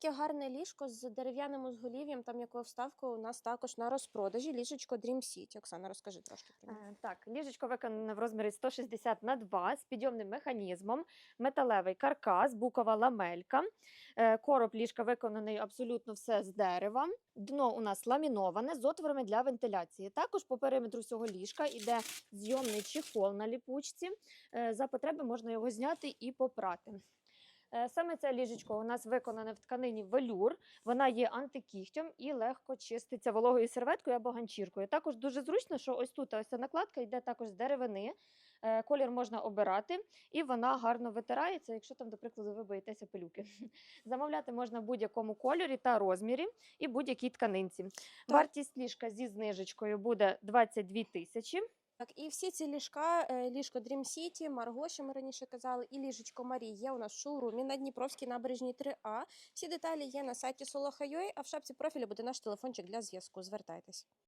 таке гарне ліжко з дерев'яним узголів'ям, там якою вставкою у нас також на розпродажі. Ліжечко Dream City. Оксана, розкажи трошки про. Е, Так, ліжечко виконане в розмірі 160 на 2 з підйомним механізмом, металевий каркас, букова ламелька. Е, Короб ліжка виконаний абсолютно все з дерева. Дно у нас ламіноване з отворами для вентиляції. Також по периметру цього ліжка йде зйомний чехол на ліпучці. Е, За потреби можна його зняти і попрати. Е, Саме це ліжечко у нас виконане в тканині велюр. Вона є антикігтем і легко чиститься вологою серветкою або ганчіркою. Також дуже зручно, що ось тут ось ця накладка йде також з деревини. Е, Колір можна обирати, і вона гарно витирається, якщо там, до прикладу, ви боїтеся пилюки. Замовляти можна в будь-якому кольорі та розмірі і будь-якій тканинці. Вартість ліжка зі знижечкою буде 22 тисячі. Так, і всі ці ліжка, ліжко Dream City, Марго, що ми раніше казали, і ліжечко Марії є у нас в шоурумі на Дніпровській набережній 3А. Всі деталі є на сайті Solo.ua, а в шапці профілю буде наш телефончик для зв'язку. Звертайтесь.